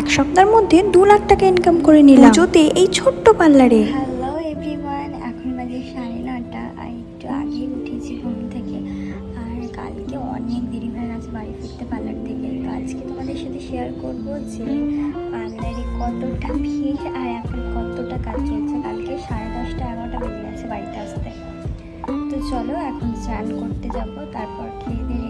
এক সপ্তাহের মধ্যে দু লাখ টাকা ইনকাম করে নিলাম। পুজোতে এই ছোট্ট পার্লারে। হ্যালো এভরিওয়ান এখন বাজে সাড়ে নটা আর একটু আগে উঠেছি ঘুম থেকে। আর কালকে অনেক দেরি হয়ে গেছে বাড়ি ফিরতে পার্লার থেকে। তো আজকে তোমাদের সাথে শেয়ার করব যে পার্লারে কতটা ভিড় আর এখন কতটা কাজ চলছে কালকে সাড়ে দশটা এগারোটা বেজে গেছে বাড়িতে আসতে। তো চলো এখন স্নান করতে যাব তারপর খেয়ে দিয়ে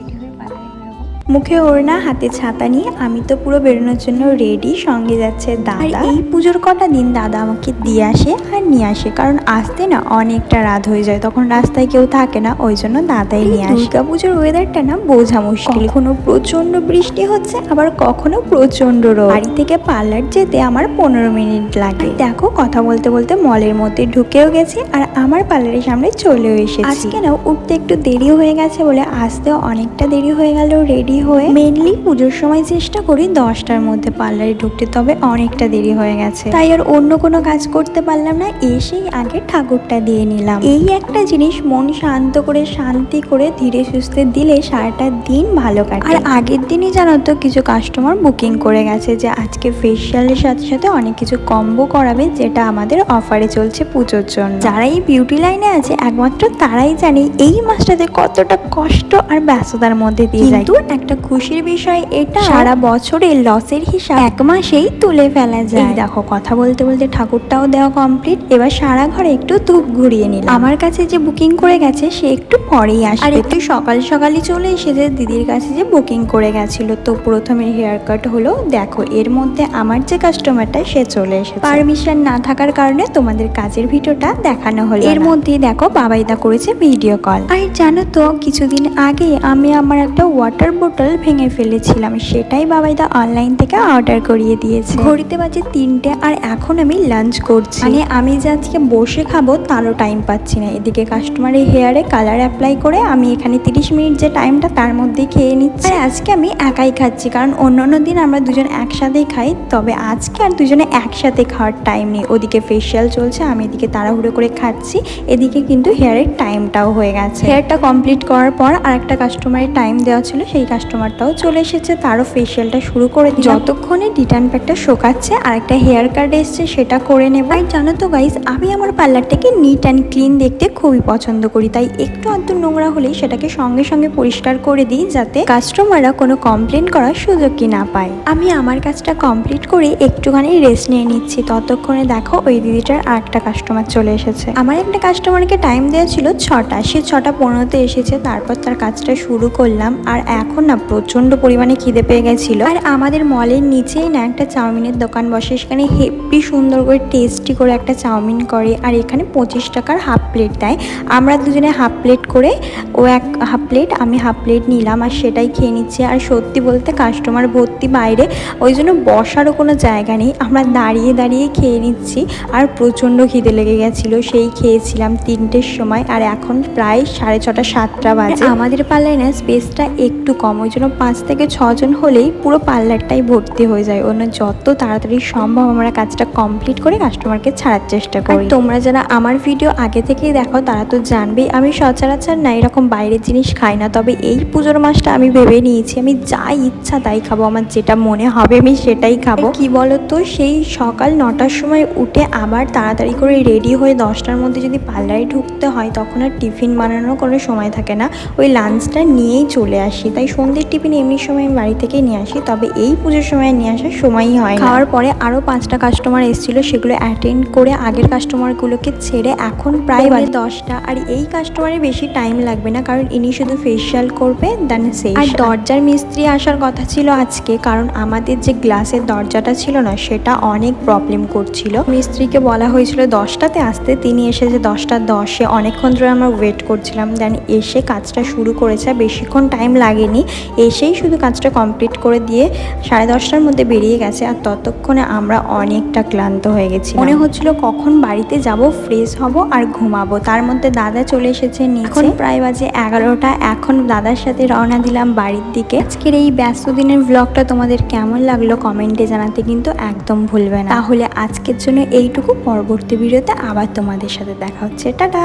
মুখে ওড়না হাতে ছাতা নিয়ে আমি তো পুরো বেরোনোর জন্য রেডি সঙ্গে যাচ্ছে দাদা। এই পুজোর কটা দিন দাদা আমাকে দিয়ে আসে আর নিয়ে আসে কারণ আসতে না অনেকটা রাত হয়ে যায় তখন রাস্তায় কেউ থাকে না ওই জন্য দাদাই নিয়ে আসে। দুর্গা পুজোর ওয়েদারটা না বোঝা মুশকিল। কখনো প্রচণ্ড বৃষ্টি হচ্ছে আবার কখনো প্রচণ্ড রোদ। বাড়ি থেকে পার্লার যেতে আমার পনেরো মিনিট লাগে। দেখো কথা বলতে বলতে মলের মধ্যে ঢুকেও গেছি আর আমার পার্লারের সামনে চলেও এসেছি। আজকে না উঠতে একটু দেরি হয়ে গেছে বলে আসতেও অনেকটা দেরি হয়ে গেল রেডি হয়ে মেনলি পুজোর সময় চেষ্টা করি দশটার মধ্যে পার্লারে ঢুকতে তবে অনেকটা দেরি হয়ে গেছে। তাই আর অন্য কোনো কাজ করতে পারলাম না এসেই আগে ঠাকুরটা দিয়ে নিলাম। এই একটা জিনিস মন শান্ত করে শান্তি করে ধীরে সুস্থে দিলে সারাটা দিন ভালো কাটে। আর আগের দিনই জানো তো কিছু কাস্টমার বুকিং করে গেছে যে আজকে ফেসিয়ালের সাথে সাথে অনেক কিছু কম্বো করাবে যেটা আমাদের অফারে চলছে পুজোর জন্য। যারা এই বিউটি লাইনে আছে একমাত্র তারাই জানে এই মাসটাতে কতটা কষ্ট আর ব্যস্ততার মধ্যে দিয়ে যায়। কিন্তু একটা খুশির বিষয় এটা সারা বছরের লসের হিসাব এক মাসেই তুলে ফেলা যায়। দেখো কথা বলতে বলতে ঠাকুরটাও দেওয়া কমপ্লিট এবার সারা ঘরে একটু ধূপ ঘুরিয়ে নিলাম। আমার কাছে যে বুকিং করে গেছে সে একটু পরেই আসে আর একটু সকাল সকালই চলে এসেছে দিদির কাছে যে বুকিং করে গেছিল তো প্রথমে হেয়ার কাট হলো দেখো এর মধ্যে আমার যে কাস্টমারটা সে চলে এসেছে। পারমিশন না থাকার কারণে তোমাদের কাজের ভিডিওটা দেখানো হলো এর মধ্যে দেখো বাবাইদা করেছে ভিডিও কল আর জানো তো কিছুদিন আগে আমি আমার একটা ওয়াটার বোতল ভেঙে ফেলেছিলাম সেটাই বাবাইদা অনলাইন থেকে অর্ডার করিয়ে দিয়েছে। ঘড়িতে বাজে তিনটে আর এখন আমি লাঞ্চ করছি। মানে আমি যে আজকে বসে খাব তারও টাইম পাচ্ছি না। এদিকে কাস্টমারের হেয়ারে কালার অ্যাপ্লাই করে আমি এখানে তিরিশ মিনিট যে টাইমটা তার মধ্যেই খেয়ে নিচ্ছি। আর আজকে আমি একাই খাচ্ছি কারণ অন্য অন্য দিন আমরা দুজন একসাথেই খাই তবে আজকে আর দুজনে একসাথে খাওয়ার টাইম নেই। ওদিকে ফেসিয়াল চলছে আমি এদিকে তাড়াহুড়ো করে খাচ্ছি এদিকে কিন্তু হেয়ারের টাইমটাও হয়ে গেছে। হেয়ারটা কমপ্লিট করার পর আর একটা কাস্টমারের টাইম দেওয়া ছিল সেই কাস্টমারটাও চলে এসেছে, তারও ফেসিয়ালটা শুরু করে দিই যতক্ষণে ডিটার্ন প্যাকটা শোকাচ্ছে আর একটা হেয়ার কাট এসছে, সেটা করে নেব। আর জানো তো গাইজ আমি আমার পার্লারটাকে নিট অ্যান্ড ক্লিন দেখতে খুবই পছন্দ করি, তাই একটু আধটু নোংরা হলেই সেটাকে সঙ্গে সঙ্গে পরিষ্কার করে দিই, যাতে কাস্টমাররা কোনো কমপ্লেন করার সুযোগ কি না পায়। আমি আমার কাজটা কমপ্লিট করে একটুখানি রেস্ট নিয়ে নিচ্ছি। ততক্ষণে দেখো ওই দিদিটার আর একটা কাস্টমার চলে এসেছে। আমার একটা কাস্টমারকে টাইম দেওয়া ছিল ছটা, সে ছটা পনেরোতে এসেছে, তারপর তার কাজটা শুরু করলাম। আর এখন না প্রচণ্ড পরিমাণে খিদে পেয়ে গেছিল। আর আমাদের মলের নিচেই না একটা চাউমিনের দোকান বসে, সেখানে হেপি সুন্দর করে টেস্টি করে একটা চাউমিন করে, আর এখানে পঁচিশ টাকার হাফ প্লেট দেয়। আমরা দুজনে হাফ প্লেট করে, ও এক হাফ প্লেট আমি হাফ প্লেট নিলাম আর সেটাই খেয়ে নিচ্ছি। আর সত্যি বলতে কাস্টমার ভর্তি বাইরে, ওই জন্য বসারও কোনো জায়গা নেই। আমরা দাঁড়িয়ে দাঁড়িয়ে খেয়ে নিচ্ছি, আর প্রচণ্ড খিদে লেগে গেছিল। সেই খেয়েছিলাম তিনটের সময়, আর এখন প্রায় সাড়ে ছটা, সাতটা বাজে। আমাদের পার্লারে না স্পেসটা একটু কম ওই জন্য পাঁচ থেকে ছজন হলেই পুরো পার্লারটাই ভর্তি হয়ে যায়। অন্য যত তাড়াতাড়ি সম্ভব আমরা কাজটা কমপ্লিট করে কাস্টমারকে ছাড়ার চেষ্টা করি। তোমরা যারা আমার ভিডিও আগে থেকেই দেখো তারা তো জানবেই আমি সচরাচর না এরকম বাইরের জিনিস খাই না। তবে এই পুজোর মাসটা আমি ভেবে নিয়েছি আমি যা ইচ্ছা তাই খাব আমার যেটা মনে হবে আমি সেটাই খাব। কি বলতো সেই সকাল নটার সময় উঠে আবার তাড়াতাড়ি করে রেডি হয়ে দশটার মধ্যে যদি পার্লারে ঢুকতে হয় তখন আর টিফিন বানানোর কোনো সময় থাকে না। ওই লাঞ্চটা নিয়েই চলে আসি। তাই সন্ধ্যের টিফিন এমনি সময় আমি বাড়ি থেকেই নিয়ে আসি তবে এই পুজোর সময় নিয়ে আসার সময়ই হয়। খাওয়ার পরে আরও পাঁচটা কাস্টমার এসেছিল সেগুলো অ্যাটেন্ড করে আগের কাস্টমারগুলোকে ছেড়ে এখন প্রায় বাজে দশটা আর এই কাস্টমারের বেশি টাইম লাগবে না কারণ ইনি শুধু ফেসিয়াল করবে দেন সেই আর দরজার মিস্ত্রি আসার কথা ছিল আজকে কারণ আমাদের যে গ্লাসের দরজাটা ছিল না সেটা অনেক প্রবলেম করছিল। মিস্ত্রিকে বলা হয়েছিল দশটাতে আসতে তিনি এসেছে দশটা দশে অনেকক্ষণ ধরে আমরা ওয়েট করছিলাম দেন এসে কাজটা শুরু করেছে বেশিক্ষণ টাইম লাগেনি। এসেই শুধু কাজটা কমপ্লিট করে দিয়ে সাড়ে দশটার মধ্যে বেরিয়ে গেছে আর ততক্ষণে আমরা অনেকটা ক্লান্ত হয়ে গেছি মনে হচ্ছিল কখন বাড়িতে যাব ফ্রেশ হব আর ঘুমাবো। তার মধ্যে দাদা চলে এসেছে নিচে। প্রায় বাজে এগারোটা। এখন দাদার সাথে রওনা দিলাম বাড়ির দিকে। আজকের এই ব্যস্ত দিনের ব্লগটা তোমাদের কেমন লাগল কমেন্টে জানাতে কিন্তু একদম ভুলবে না। তাহলে আজকের জন্য এইটুকু। পরবর্তী ভিডিওতে আবার তোমাদের সাথে দেখা হচ্ছে। টাটা!